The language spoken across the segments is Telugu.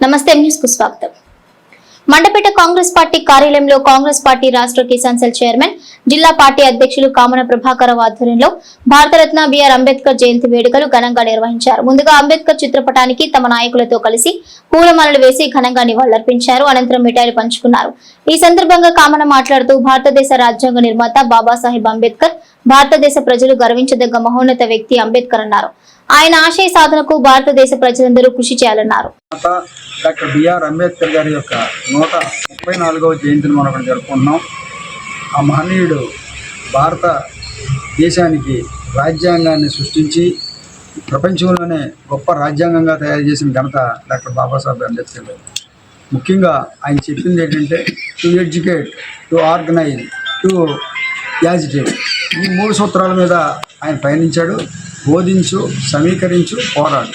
నమస్తే న్యూస్కు స్వాగతం. మండపేట కాంగ్రెస్ పార్టీ కార్యాలయంలో కాంగ్రెస్ పార్టీ రాష్ట్ర కిసాన్ సెల్ చైర్మన్ జిల్లా పార్టీ అధ్యక్షులు కామన ప్రభాకర్ ఆధ్వర్యంలో భారతరత్న బిఆర్ అంబేద్కర్ జయంతి వేడుకలు ఘనంగా నిర్వహించారు. ముందుగా అంబేద్కర్ చిత్రపటానికి తమ నాయకులతో కలిసి పూలమాలలు వేసి ఘనంగా నివాళులర్పించారు. అనంతరం మిఠాయిలు పంచుకున్నారు. ఈ సందర్భంగా కామన మాట్లాడుతూ భారతదేశ రాజ్యాంగ నిర్మాత బాబాసాహెబ్ అంబేద్కర్ భారతదేశ ప్రజలు గర్వించదగ్గ మహోన్నత వ్యక్తి అంబేద్కర్ అన్నారు. ఆయన ఆశయ సాధనకు భారతదేశ ప్రజలందరూ కృషి చేయాలన్నారు. డాక్టర్ బిఆర్ అంబేద్కర్ గారి యొక్క నూట ముప్పై నాలుగవ జయంతిని మనం ఇక్కడ జరుపుకుంటున్నాం. ఆ మహనీయుడు భారత దేశానికి రాజ్యాంగాన్ని సృష్టించి ప్రపంచంలోనే గొప్ప రాజ్యాంగంగా తయారు చేసిన ఘనత డాక్టర్ బాబాసాహెబ్ అంబేద్కర్ గారు. ముఖ్యంగా ఆయన చెప్పింది ఏంటంటే to educate to organise to agitate ఈ మూడు సూత్రాల మీద ఆయన పయనించాడు. బోధించు సమీకరించు పోరాడు.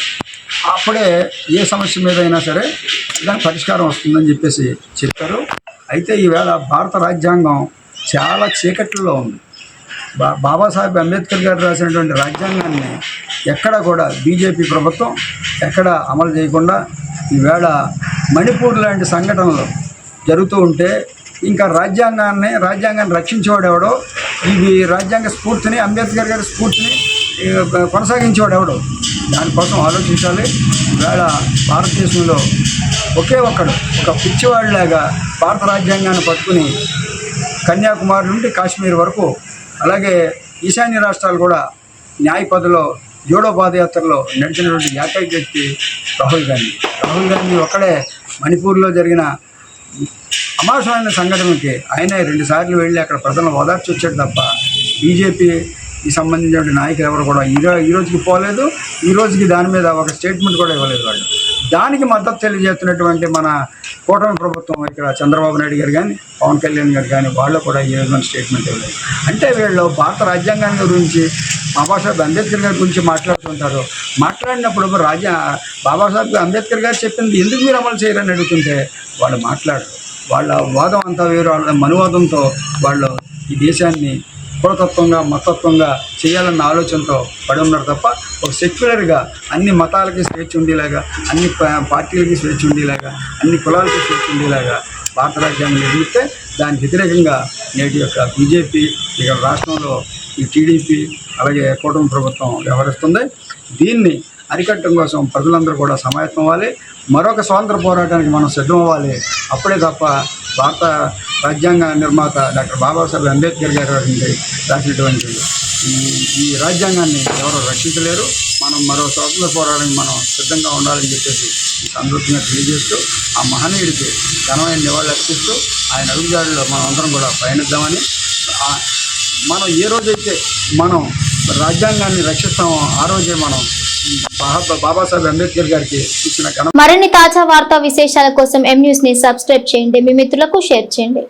అప్పుడే ఏ సమస్య మీద అయినా సరే దానికి పరిష్కారం వస్తుందని చెప్పేసి చెప్పారు. అయితే ఈవేళ భారత రాజ్యాంగం చాలా చీకట్లలో ఉంది. బా బాబాసాహెబ్ అంబేద్కర్ గారు రాసినటువంటి రాజ్యాంగాన్ని ఎక్కడ కూడా బీజేపీ ప్రభుత్వం ఎక్కడ అమలు చేయకుండా ఈవేళ మణిపూర్ లాంటి సంఘటనలు జరుగుతూ ఉంటే ఇంకా రాజ్యాంగాన్ని రాజ్యాంగాన్ని రక్షించేవాడెవడో ఇవి రాజ్యాంగ స్ఫూర్తిని అంబేద్కర్ గారి స్ఫూర్తిని కొనసాగించేవాడు ఎవడు? దానికోసం ఆలోచించాలి. ఈవేళ భారతదేశంలో ఒకే ఒక్కడు ఒక పిచ్చివాడిలాగా భారత రాజ్యాంగాన్ని పట్టుకుని కన్యాకుమారి నుండి కాశ్మీర్ వరకు అలాగే ఈశాన్య రాష్ట్రాలు కూడా న్యాయపదలో జోడో పాదయాత్రలో నడిచినటువంటి ఏకైక వ్యక్తి రాహుల్ గాంధీ. రాహుల్ గాంధీ ఒక్కడే మణిపూర్లో జరిగిన అమాసమైన సంఘటనకి ఆయనే రెండుసార్లు వెళ్ళి అక్కడ ప్రజలను ఓదార్చి వచ్చాడు తప్ప బీజేపీ ఈ సంబంధించిన నాయకులు ఎవరు కూడా ఈ ఈ రోజుకి పోలేదు ఈ రోజుకి దాని మీద ఒక స్టేట్మెంట్ కూడా ఇవ్వలేదు వాళ్ళు. దానికి మద్దతు తెలియజేస్తున్నటువంటి మన కూటమి ప్రభుత్వం ఇక్కడ చంద్రబాబు నాయుడు గారు కానీ పవన్ కళ్యాణ్ గారు కానీ వాళ్ళు కూడా ఈ విధమైన స్టేట్మెంట్ ఇవ్వలేదు. అంటే వీళ్ళు భారత రాజ్యాంగాన్ని గురించి బాబాసాహెబ్ అంబేద్కర్ గారి గురించి మాట్లాడుతుంటారు. మాట్లాడినప్పుడు రాజ్యా బాబాసాహెబ్ అంబేద్కర్ గారు చెప్పింది ఎందుకు మీరు అమలు చేయరని అడుగుతుంటే వాళ్ళు మాట్లాడరు. వాళ్ళ వాదం అంతా వేరు వాళ్ళ మనువాదంతో వాళ్ళు ఈ దేశాన్ని కులతత్వంగా మతత్వంగా చేయాలన్న ఆలోచనతో పడి ఉన్నారు తప్ప ఒక సెక్యులర్గా అన్ని మతాలకి స్వేచ్ఛ ఉండేలాగా అన్ని పార్టీలకి స్వేచ్ఛ ఉండేలాగా అన్ని కులాలకి స్వేచ్ఛ ఉండేలాగా భారత రాజ్యాంగం నిర్మిస్తే దానికి వ్యతిరేకంగా నేటి యొక్క బీజేపీ ఇక రాష్ట్రంలో ఈ టీడీపీ అలాగే కూటమి ప్రభుత్వం వ్యవహరిస్తుంది. దీన్ని అరికట్టడం కోసం ప్రజలందరూ కూడా సమాయత్తం అవ్వాలి. మరొక స్వాతంత్ర పోరాటానికి మనం సిద్ధం అవ్వాలి. అప్పుడే తప్ప భారత రాజ్యాంగ నిర్మాత డాక్టర్ బాబాసాహెబ్ అంబేద్కర్ గారు రాసినటువంటి ఈ రాజ్యాంగాన్ని ఎవరు రక్షించలేరు. మనం మరో స్వాతంత్ర పోరాటానికి మనం సిద్ధంగా ఉండాలని చెప్పేసి సంతృప్తిగా తెలియజేస్తూ ఆ మహనీయుడికి ఘనమైన నివాళులు అర్పిస్తూ ఆయన అడుగుజాడలో మనం అందరం కూడా పయనిద్దామని మనం ఏ రోజైతే మనం రాజ్యాంగాన్ని రక్షిస్తామో ఆ రోజే మనం బాబా బాబాసాహెబ్ అంబేద్కర్ గారికి ఇచ్చిన మరిన్ని తాజా వార్తా విశేషాల కోసం ఎం న్యూస్ని సబ్స్క్రైబ్ చేయండి. మీ మిత్రులకు షేర్ చేయండి.